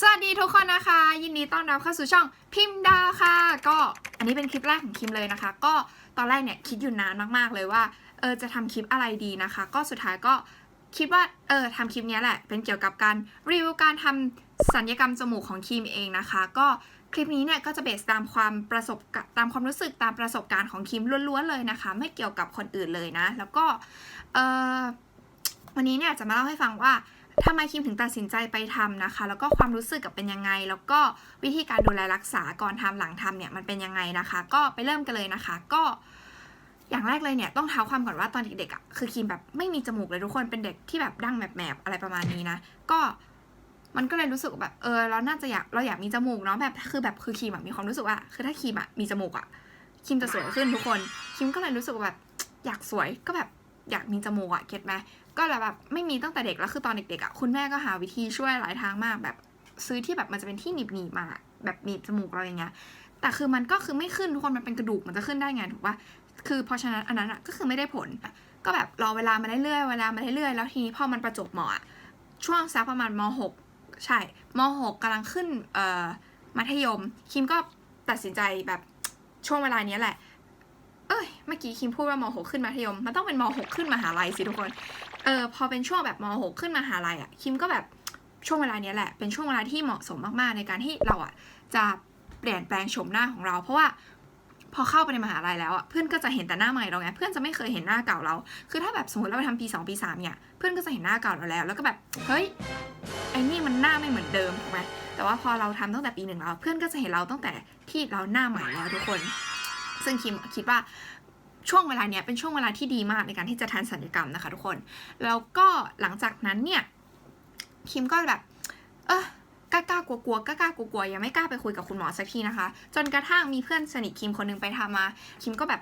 สวัสดีทุกคนนะคะ ยินดีต้อนรับเข้าสู่ช่องพิมพ์ดาวค่ะ ก็อันนี้เป็นคลิปแรกของคิมเลยนะคะ ก็ตอนแรกเนี่ยคิดอยู่นานมากๆเลยว่าเออจะทำคลิปอะไรดีนะคะ ก็สุดท้ายก็คิดว่าเออทำคลิปนี้แหละ เป็นเกี่ยวกับการรีวิวการทำสัญญกรรมจมูกของคิมเองนะคะ ก็คลิปนี้เนี่ยก็จะเบสตามความประสบตามความรู้สึกตามประสบการณ์ของคิมล้วนๆเลยนะคะ ไม่เกี่ยวกับคนอื่นเลยนะ แล้วก็เออวันนี้เนี่ยจะมาเล่าให้ฟังว่า ทำไมคิมถึงตัดสินใจไปทำนะคะ แล้วก็ความรู้สึกกับเป็นยังไง แล้วก็วิธีการดูแลรักษาก่อนทำหลังทำเนี่ยมันเป็นยังไงนะคะ ก็ไปเริ่มกันเลยนะคะ ก็อย่างแรกเลยเนี่ยต้องเท้าความก่อนว่าตอนเด็กๆอะคือคิมแบบไม่มีจมูกเลยทุกคนเป็นเด็กที่แบบดั้งแบบแมบอะไรประมาณนี้นะ ก็มันก็เลยรู้สึกแบบเออเราน่าจะอยากเราอยากมีจมูกเนาะแบบคือแบบคือคิมอะมีความรู้สึกว่า คือถ้าคิมอะมีจมูกอะคิมจะสวยขึ้นทุกคนคิมก็เลยรู้สึกแบบอยากสวยก็แบบอยากมีจมูกอะเก็ตไหม ก็เลยแบบไม่มีตั้งแต่เด็กแล้วคือตอนเด็กๆอะคุณแม่ก็หาวิธีช่วยหลายทางมากแบบซื้อที่แบบมันจะเป็นที่หนีบหนีบๆมาแบบหนีบจมูกเราอย่างเงี้ยแต่คือมันก็คือไม่ขึ้นทุกคนมันเป็นกระดูกมันจะขึ้นได้ไงถูกปะคือเพราะฉะนั้นอันนั้นอะก็คือไม่ได้ผล ก็แบบรอเวลามาเรื่อยๆเวลามาเรื่อยๆแล้วทีนี้พอมันประจบหมอะช่วงสักประมาณม .6 ใช่ม .6 กำลังขึ้นเอ่อมัธยมคิมก็ตัดสินใจแบบช่วงเวลานี้แหละ เอ้ย เมื่อกี้คิมพูดว่าม .6 ขึ้นมัธยม มันต้องเป็นม .6 ขึ้นมหาลัยสิทุกคน เออพอเป็นช่วงแบบม .6 ขึ้นมาหาลัยอะคิมก็แบบช่วงเวลาเนี้ยแหละ เป็นช่วงเวลาที่เหมาะสมมากๆ ในการที่เราอะจะเปลี่ยนแปลงโฉมหน้าของเรา เพราะว่าพอเข้าไปในมหาลัยแล้วอะเพื่อนก็จะเห็นแต่หน้าใหม่เราไงเพื่อนจะไม่เคยเห็นหน้าเก่าเรา คือถ้าแบบสมมติเราไปทำปี2ปี3เนี่ยเพื่อนก็จะเห็นหน้าเก่าเราแล้ว แล้วก็แบบเฮ้ยไอ้นี่มันหน้าไม่เหมือนเดิมถูกไหมแต่ว่าพอเราทำตั้งแต่ปีหนึ่งแล้วเพื่อนก็จะเห็นเราตั้งแต่ที่เราหน้าใหม่แล้วทุกคน ซึ่งคิมคิดว่า ช่วงเวลาเนี้ยเป็นช่วงเวลาที่ดีมากในการที่จะทานสัญญกรรมนะคะทุกคน แล้วก็หลังจากนั้นเนี่ยคิมก็แบบ เออกล้ากล้ากลัวกลัวกล้ากล้ากลัวกลัวยังไม่กล้าไปคุยกับคุณหมอสักทีนะคะ จนกระทั่งมีเพื่อนสนิทคิมคนหนึงไปทำมา คิมก็แบบ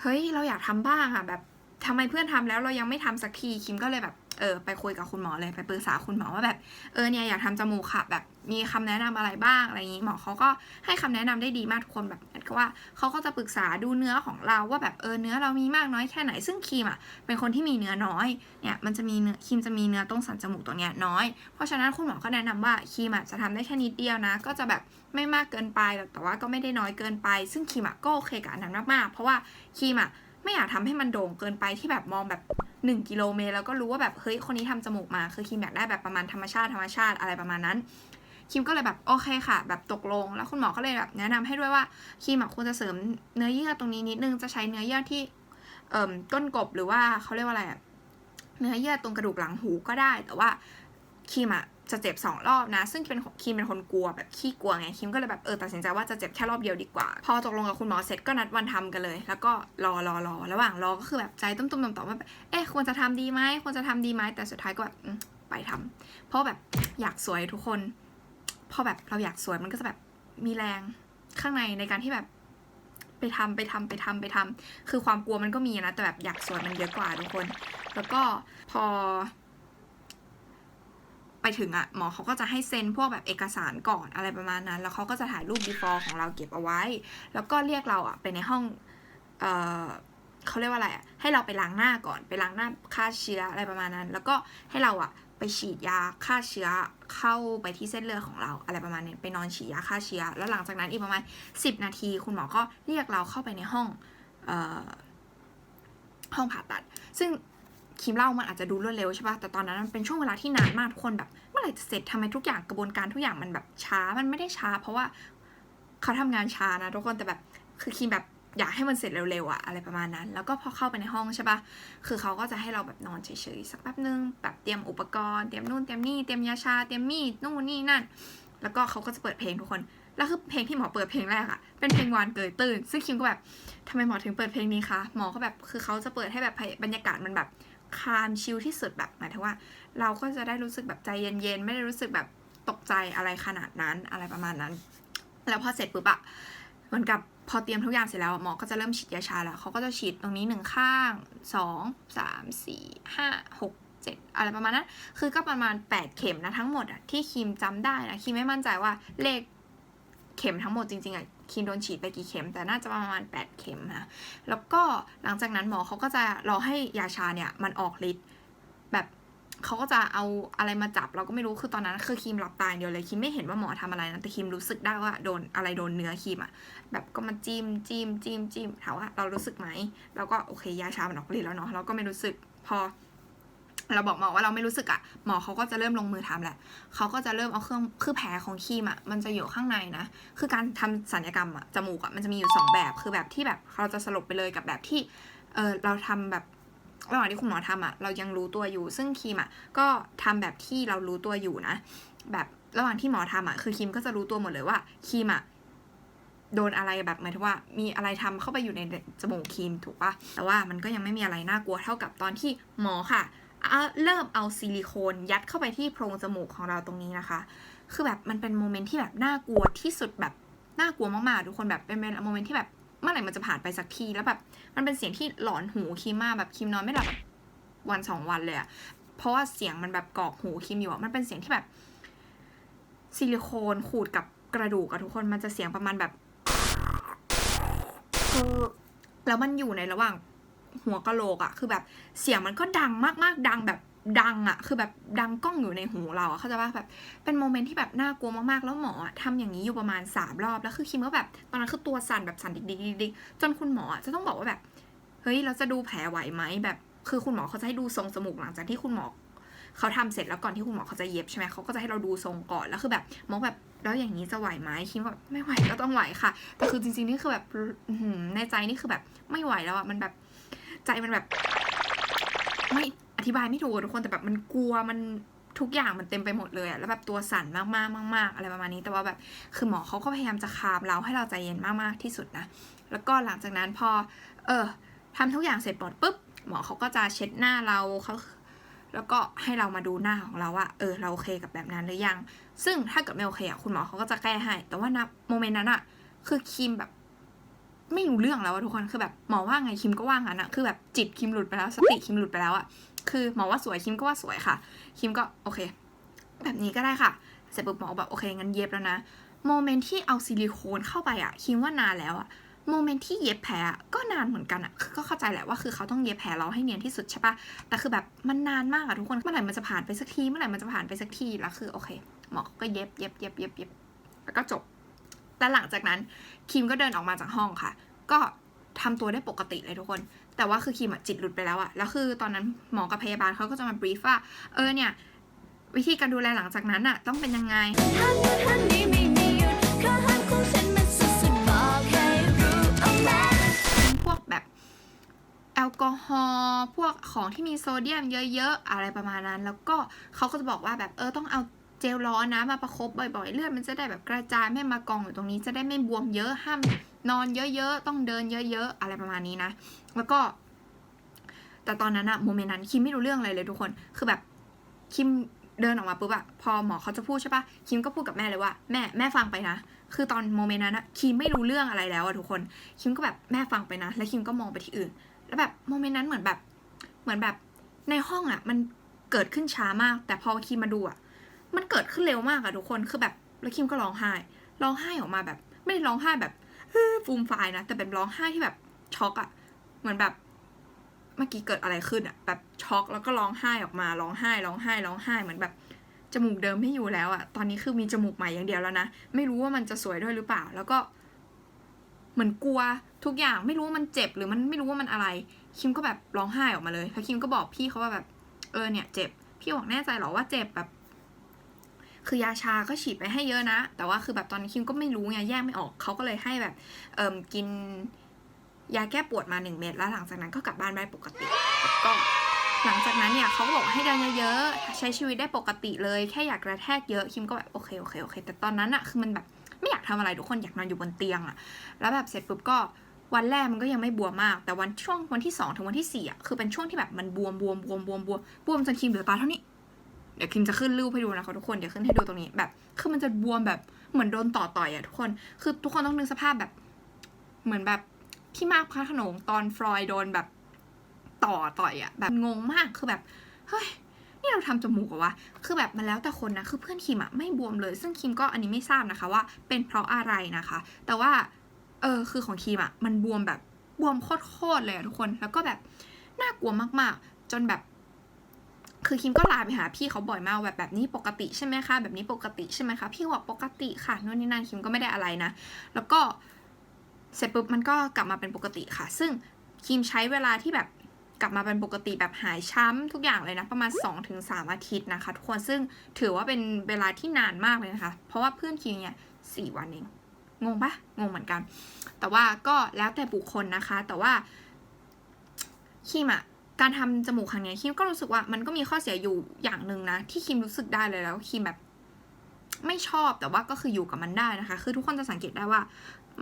เฮ้ย เราอยากทำบ้างอะแบบทำไมเพื่อนทำแล้วเรายังไม่ทำสักที คิมก็เลยแบบ เออไปคุยกับคุณหมอเลยไปปรึกษาคุณหมอว่าแบบเออเนี่ยอยากทำจมูกค่ะแบบมีคำแนะนำอะไรบ้างอะไรอย่างนี้หมอเขาก็ให้คำแนะนำได้ดีมากทุกคนแบบกับว่าเขาก็จะปรึกษาดูเนื้อของเราว่าแบบเออเนื้อเรามีมากน้อยแค่ไหนซึ่งครีมอะเป็นคนที่มีเนื้อน้อยเนี่ยมันจะมีเนื้อครีมจะมีเนื้อตรงสันจมูกตัวเนี้ยน้อย เพราะฉะนั้นคุณหมอก็แนะนำว่าครีมอะจะทำได้แค่นิดเดียวนะ ก็จะแบบไม่มากเกินไปแต่ว่าก็ไม่ได้น้อยเกินไป ซึ่งครีมอะก็โอเคกับอันนั้นมากๆเพราะว่าครีมอะไม่อยากทำให้มันโด่งเกินไปที่แบบมองแบบ 1 กิโลเมตรแล้วก็รู้ว่าแบบเฮ้ยคนนี้ทำจมูกมา คือคิมอยากได้แบบประมาณธรรมชาติธรรมชาติอะไรประมาณนั้น คิมก็เลยแบบโอเคค่ะ แบบตกลง แล้วคุณหมอก็เลยแบบแนะนำให้ด้วยว่าคิมควรจะเสริมเนื้อเยื่อตรงนี้นิดนึงจะใช้เนื้อเยื่อที่เอ่อก้นกบหรือว่าเขาเรียกว่าอะไรเนื้อเยื่อตรงกระดูกหลังหูก็ได้แต่ว่าคิมอะ จะเจ็บสองรอบนะ ซึ่งเป็นคิมเป็นคนกลัวแบบขี้กลัวไงคิมก็เลยแบบเออตัดสินใจว่าจะเจ็บแค่รอบเดียวดีกว่า พอตกลงกับคุณหมอเสร็จก็นัดวันทำกันเลย แล้วก็รอรอรอระหว่างรอก็คือแบบใจตุ้มๆต่อมว่าแบบเอ๊ะควรจะทำดีไหมควรจะทำดีไหมแต่สุดท้ายก็แบบไปทำเพราะแบบอยากสวยทุกคน พอแบบเราอยากสวยมันก็จะแบบมีแรงข้างในในการที่แบบไปทำไปทำไปทำไปทำคือความกลัวมันก็มีนะแต่แบบอยากสวยมันเยอะกว่าทุกคน แล้วก็พอ ไปถึงอะหมอเขาก็จะให้เซ็นพวกแบบเอกสารก่อนอะไรประมาณนั้น แล้วเขาก็จะถ่ายรูป before ของเราเก็บเอาไว้ แล้วก็เรียกเราอะไปในห้องเออเขาเรียกว่าอะไรอะให้เราไปล้างหน้าก่อนไปล้างหน้าฆ่าเชื้ออะไรประมาณนั้น แล้วก็ให้เราอะไปฉีดยาฆ่าเชื้อเข้าไปที่เส้นเลือดของเราอะไรประมาณนี้ไปนอนฉีดยาฆ่าเชื้อ แล้วหลังจากนั้นอีกประมาณ 10 นาที คุณหมอก็เรียกเราเข้าไปในห้องเอ่อห้องผ่าตัด ซึ่ง คิมเล่ามันอาจจะดูรวดเร็วใช่ปะแต่ตอนนั้นมันเป็นช่วงเวลาที่นานมากทุกคนแบบ เมื่อไหร่จะเสร็จทำไมทุกอย่างกระบวนการทุกอย่างมันแบบช้า มันไม่ได้ช้า เพราะว่าเขาทำงานช้านะทุกคน แต่แบบคือคิมแบบอยากให้มันเสร็จเร็วๆอะอะไรประมาณนั้น แล้วก็พอเข้าไปในห้องใช่ปะคือเขาก็จะให้เราแบบนอนเฉยๆสักแป๊บนึง แบบเตรียมอุปกรณ์ เตรียมนู่น เตรียมนี่ เตรียมยาชา เตรียมมีด นู่นนี่นั่น แล้วก็เขาก็จะเปิดเพลงทุกคน แล้วคือเพลงที่หมอเปิดเพลงแรกอะเป็นเพลงวานเกยตื่น ซึ่งคิมก็แบบทำไมหมอถึงเปิดเพลงนี้คะ หมอก็แบบ คือเขาจะเปิดให้แบบบรรยากาศมันแบบ คามชิลที่สุดแบบหมายถึงว่า เราก็จะได้รู้สึกแบบใจเย็นๆ ไม่ได้รู้สึกแบบตกใจอะไรขนาดนั้นอะไรประมาณนั้น แล้วพอเสร็จปุ๊บอะเหมือนกับพอเตรียมทุกอย่างเสร็จแล้วหมอก็จะเริ่มฉีดยาชาแล้วเขาก็จะฉีดตรงนี้หนึ่งข้างสองสามสี่ห้าหกเจ็ดอะไรประมาณนั้น คือก็ประมาณ 8 เข็มนะทั้งหมดอะที่คิมจำได้นะคิมไม่มั่นใจว่าเลขเข็มทั้งหมดจริงๆอะ คิมโดนฉีดไปกี่เข็ม แต่น่าจะประมาณ 8 เข็มนะแล้วก็หลังจากนั้นหมอเขาก็จะรอให้ยาชาเนี่ยมันออกฤทธิ์แบบเขาก็จะเอาอะไรมาจับเราก็ไม่รู้คือตอนนั้นคือครีมหลับตายเดียวเลยครีมไม่เห็นว่าหมอทำอะไรนะแต่ครีมรู้สึกได้ว่าโดนอะไรโดนเนื้อครีมอะแบบก็มาจิ้มจิ้มจิ้มจิ้มถามว่าเรารู้สึกไหมเราก็โอเคยาชามันออกฤทธิ์แล้วเนาะเราก็ไม่รู้สึกพอ เราบอกหมอว่าเราไม่รู้สึกอะหมอเขาก็จะเริ่มลงมือทำแหละเขาก็จะเริ่มเอาเครื่องคือแผลของครีมอะมันจะอยู่ข้างในนะ คือการทำสัญญกรรมอะจมูกอะมันจะมีอยู่สองแบบคือแบบที่แบบเราจะสลบไปเลยกับแบบที่เออเราทำแบบระหว่างที่คุณหมอทำอะเรายังรู้ตัวอยู่ ซึ่งครีมอะก็ทำแบบที่เรารู้ตัวอยู่นะ แบบระหว่างที่หมอทำอะคือครีมก็จะรู้ตัวหมดเลยว่าครีมอะโดนอะไรแบบหมายถึงว่ามีอะไรทำเข้าไปอยู่ในจมูกครีมถูกปะแต่ว่ามันก็ยังไม่มีอะไรน่ากลัวเท่ากับตอนที่หมอค่ะ เริ่มเอาซิลิโคนยัดเข้าไปที่โพรงจมูกของเราตรงนี้นะคะ คือแบบมันเป็นโมเมนต์ที่แบบน่ากลัวที่สุดแบบน่ากลัวมากๆทุกคนแบบเป็นโมเมนต์ที่แบบเมื่อไหร่มันจะผ่านไปสักทีแล้วแบบมันเป็นเสียงที่หลอนหูคิมมากแบบคิมนอนไม่หลับแบบวันสองวันเลยอะเพราะว่าเสียงมันแบบกรอกหูคิมอยู่อะมันเป็นเสียงที่แบบซิลิโคนขูดกับกระดูกอะทุกคนมันจะเสียงประมาณแบบแล้วมันอยู่ในระหว่าง หัวกะโหลกอะคือแบบเสียงมันก็ดังมากๆดังแบบดังอะคือแบบดังกล้องอยู่ในหูเราอะเข้าใจป่ะแบบเป็นโมเมนต์ที่แบบน่ากลัวมากๆ แล้วหมออะทำอย่างนี้อยู่ประมาณสามรอบ แล้วคือคิมก็แบบตอนนั้นคือตัวสั่นแบบสั่นดิกดิดิจนคุณหมอจะต้องบอกว่าแบบ เฮ้ยเราจะดูแผลไหวไหมแบบคือคุณหมอเขาจะให้ดูทรงจมูกหลังจากที่คุณหมอเขาทำเสร็จแล้วก่อนที่คุณหมอเขาจะเย็บใช่ไหมเขาก็จะให้เราดูทรงก่อนแล้วคือแบบหมอแบบแล้วอย่างนี้จะไหวไหมคิมแบบไม่ไหวก็ต้องไหวค่ะแต่คือจริงๆนี่คือแบบในใจนี่คือแบบไม่ไหวแล้วอะมันแบบ ใจมันแบบ ไม่อธิบายไม่ถูกทุกคนแต่แบบมันกลัวมันทุกอย่างมันเต็มไปหมดเลยอะแล้วแบบตัวสั่นมากๆมากๆอะไรประมาณนี้แต่ว่าแบบคือหมอเขาก็พยายามจะคามเราให้เราใจเย็นมากๆที่สุดนะแล้วก็หลังจากนั้นพอ เออทำทุกอย่างเสร็จหมดปุ๊บหมอเขาก็จะเช็ดหน้าเราเขาแล้วก็ให้เรามาดูหน้าของเราว่า เออ เราโอเคกับแบบนั้นหรือยัง ซึ่งถ้าเกิดไม่โอเคอะคุณหมอเขาก็จะแก้ให้ แต่ว่านะโมเมนต์นั้นอะคือคิมแบบ ไม่รู้เรื่องแล้วทุกคนคือแบบหมอว่าไงคิมก็ว่างั้นอะคือแบบจิตคิมหลุดไปแล้วสติคิมหลุดไปแล้วอะคือหมอว่าสวยคิมก็ว่าสวยค่ะ คิมก็โอเค แบบนี้ก็ได้ค่ะ เสร็จปุ๊บหมอแบบโอเคงั้นเย็บแล้วนะโมเมนต์ที่เอาซิลิโคนเข้าไปอะคิมว่านานแล้วอะโมเมนต์ที่เย็บแผลก็นานเหมือนกันอะคือก็เข้าใจแหละว่าคือเขาต้องเย็บแผลเราให้เนียนที่สุดใช่ปะแต่คือแบบมันนานมากอะทุกคนเมื่อไหร่มันจะผ่านไปสักทีเมื่อไหร่มันจะผ่านไปสักทีแล้วคือโอเคหมอก็เย็บเย็บเย็บเย็บเย็บแล้วก็จบ แต่หลังจากนั้นคิมก็เดินออกมาจากห้องค่ะ ก็ทำตัวได้ปกติเลยทุกคน แต่ว่าคือคิมจิตหลุดไปแล้วอะแล้วคือตอนนั้นหมอกับพยาบาลเขาก็จะมาบรีฟว่า เออเนี่ย วิธีการดูแลหลังจากนั้นอะต้องเป็นยังไงพวกแบบแอลกอฮอล์พวกของที่มีโซเดียมเยอะๆ อะไรประมาณนั้น แล้วก็เขาก็จะบอกว่าแบบเออต้องเอา เจลร้อนนะมาประคบบ่อยๆ เลือดมันจะได้แบบกระจายไม่มากองอยู่ตรงนี้จะได้ไม่บวมเยอะห้ามนอนเยอะๆ ต้องเดินเยอะๆ อะไรประมาณนี้นะ แล้วก็ แต่ตอนนั้นอะโมเมนต์นั้นคิมไม่รู้เรื่องอะไรเลยทุกคน คือแบบคิมเดินออกมาปุ๊บอะพอหมอเขาจะพูดใช่ปะคิมก็พูดกับแม่เลยว่าแม่แม่ฟังไปนะ คือตอนโมเมนต์นั้นอะคิมไม่รู้เรื่องอะไรแล้วอะทุกคน คิมก็แบบแม่ฟังไปนะ แล้วคิมก็มองไปที่อื่น แล้วแบบโมเมนต์นั้นเหมือนแบบ เหมือนแบบในห้องอะมันเกิดขึ้นช้ามาก แต่พอคิมมาดูอะ มันเกิดขึ้นเร็วมากอะทุกคนคือแบบแล้วคิมก็ร้องไห้ร้องไห้ออกมาแบบ ไม่ได้ร้องไห้แบบฟูมฟายนะแต่เป็นร้องไห้ที่แบบช็อกอะเหมือนแบบเมื่อกี้เกิดอะไรขึ้นอะแบบช็อกแล้วก็ร้องไห้ออกมาร้องไห้ร้องไห้ร้องไห้เหมือนแบบจมูกเดิมไม่อยู่แล้วอะตอนนี้คือมีจมูกใหม่อย่างเดียวแล้วนะไม่รู้ว่ามันจะสวยด้วยหรือเปล่า แล้วก็เหมือนกลัวทุกอย่างไม่รู้ว่ามันเจ็บหรือมันไม่รู้ว่ามันอะไร คิมก็แบบร้องไห้ออกมาเลยแล้วคิมก็บอกพี่เขาว่าแบบเออเนี่ยเจ็บ พี่บอกแน่ใจเหรอว่าเจ็บแบบ คือยาชาก็ฉีดไปให้เยอะนะ แต่ว่าคือแบบตอนนี้คิมก็ไม่รู้ไงแยกไม่ออกเขาก็เลยให้แบบเอิมกินยาแก้ปวดมาหนึ่งเม็ดแล้วหลังจากนั้นก็กลับบ้านได้ปกติก็หลังจากนั้นเนี่ยเขาก็บอกให้เดินเยอะๆใช้ชีวิตได้ปกติเลยแค่อยากกระแทกเยอะคิมก็แบบโอเคโอเคโอเค แต่ตอนนั้นอะคือมันแบบไม่อยากทำอะไรทุกคนอยากนอนอยู่บนเตียงอะแล้วแบบเสร็จปุ๊บก็วันแรกมันก็ยังไม่บวมมาก แต่วันช่วงวันที่สองถึงวันที่สี่อะคือเป็นช่วงที่แบบมันบวมบวมบวมบวมบวมบวมจนคิมเหลือตาเท่านี้ เดี๋ยวคิมจะขึ้นรูปให้ดูนะคะทุกคน เดี๋ยวขึ้นให้ดูตรงนี้แบบ คือมันจะบวมแบบเหมือนโดนต่อต่อยอะทุกคน คือทุกคนต้องนึกสภาพแบบ เหมือนแบบพี่มากพระขนงตอนฟรอยโดนแบบต่อต่อยอะแบบงงมากคือแบบเฮ้ยนี่เราทำจมูกเหรอวะ คือแบบมันแล้วแต่คนนะ คือเพื่อนคิมอะไม่บวมเลย ซึ่งคิมก็อันนี้ไม่ทราบนะคะว่าเป็นเพราะอะไรนะคะ แต่ว่า เออ คือของคิมอะมันบวมแบบบวมโคตรๆเลยอะทุกคน แล้วก็แบบน่ากลัวมากๆ จนแบบ คือคิมก็ไลน์ไปหาพี่เขาบ่อยมากแบบแบบนี้ปกติใช่ไหมคะแบบนี้ปกติใช่ไหมคะพี่บอกปกติค่ะนู่นนี่นั่นคิมก็ไม่ได้อะไรนะ แล้วก็เสร็จปุ๊บมันก็กลับมาเป็นปกติค่ะ ซึ่งคิมใช้เวลาที่แบบกลับมาเป็นปกติแบบหายช้ำทุกอย่างเลยนะ ประมาณ 2-3 อาทิตย์นะคะ ทุกคนซึ่งถือว่าเป็นเวลาที่นานมากเลยนะคะ เพราะว่าเพื่อนคิมเนี่ยสี่วันเองงงปะงงเหมือนกัน แต่ว่าก็แล้วแต่บุคคลนะคะ แต่ว่าคิมอะ การทำจมูกครั้งนี้คิมก็รู้สึกว่ามันก็มีข้อเสียอยู่อย่างหนึ่งนะ ที่คิมรู้สึกได้เลยแล้วคิมแบบไม่ชอบแต่ว่าก็คืออยู่กับมันได้นะคะ คือทุกคนจะสังเกตได้ว่า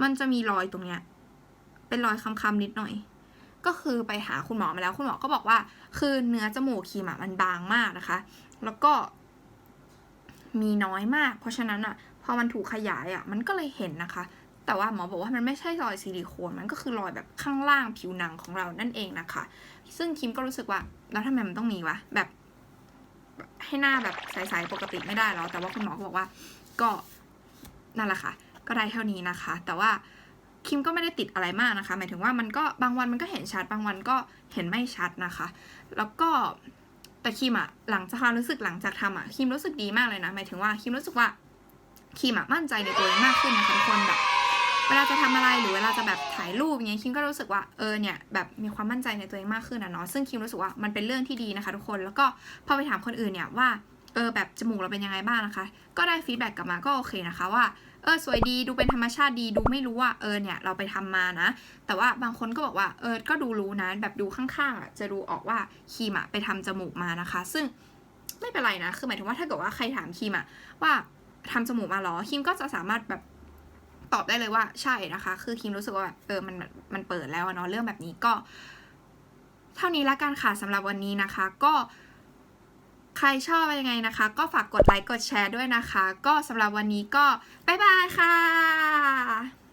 มันจะมีรอยตรงเนี้ย เป็นรอยคำๆนิดหน่อย ก็คือไปหาคุณหมอมาแล้ว คุณหมอก็บอกว่า คือเนื้อจมูกคิมอะมันบางมากนะคะ แล้วก็ มีน้อยมาก เพราะฉะนั้นอะพอมันถูกขยายอะมันก็เลยเห็นนะคะ แต่ว่าหมอบอกว่ามันไม่ใช่รอยซิลิโคน มันก็คือรอยแบบข้างล่างผิวหนังของเรานั่นเองนะคะ ซึ่งคิมก็รู้สึกว่าแล้วทำไมมันต้องมีวะแบบให้หน้าแบบใสๆปกติไม่ได้หรอแต่ว่าคุณหมอก็บอกว่าก็นั่นแหละค่ะ ก็ได้เท่านี้นะคะ แต่ว่าคิมก็ไม่ได้ติดอะไรมากนะคะ หมายถึงว่ามันก็บางวันมันก็เห็นชัดบางวันก็เห็นไม่ชัดนะคะ แล้วก็แต่คิมอะหลังจากความรู้สึกหลังจากทำอะคิมรู้สึกดีมากเลยนะ หมายถึงว่าคิมรู้สึกว่าคิมอะมั่นใจในตัวเองมากขึ้นนะคะทุกคนแบบ เวลาจะทำอะไรหรือเวลาจะแบบถ่ายรูปอย่างเงี้ยคิมก็รู้สึกว่าเออเนี่ยแบบมีความมั่นใจในตัวเองมากขึ้นนะเนาะซึ่งคิมรู้สึกว่ามันเป็นเรื่องที่ดีนะคะ ทุกคนแล้วก็พอไปถามคนอื่นเนี่ยว่าเออแบบจมูกเราเป็นยังไงบ้างนะคะ ก็ได้ฟีดแบ็กกลับมาก็โอเคนะคะว่าเออสวยดีดูเป็นธรรมชาติดีดูไม่รู้ว่าเออเนี่ยเราไปทำมานะ แต่ว่าบางคนก็บอกว่าเออก็ดูรู้นะแบบดูข้างๆอะจะดูออกว่าคีมอะไปทำจมูกมานะคะ ซึ่งไม่เป็นไรนะคือหมายถึงว่าถ้าเกิดว่าใครถามคีมอะว่าทำจมูกมาหรอคิมก็จะสามารถแบบ ตอบได้เลยว่าใช่นะคะ คือคิมรู้สึกว่าแบบเออมันมันเปิดแล้วเนาะเรื่องแบบนี้ก็ เท่านี้ละกันค่ะสำหรับวันนี้นะคะ ก็ใครชอบยังไงนะคะ ก็ฝากกดไลค์กดแชร์ด้วยนะคะ ก็สำหรับวันนี้ก็บ๊ายบายค่ะ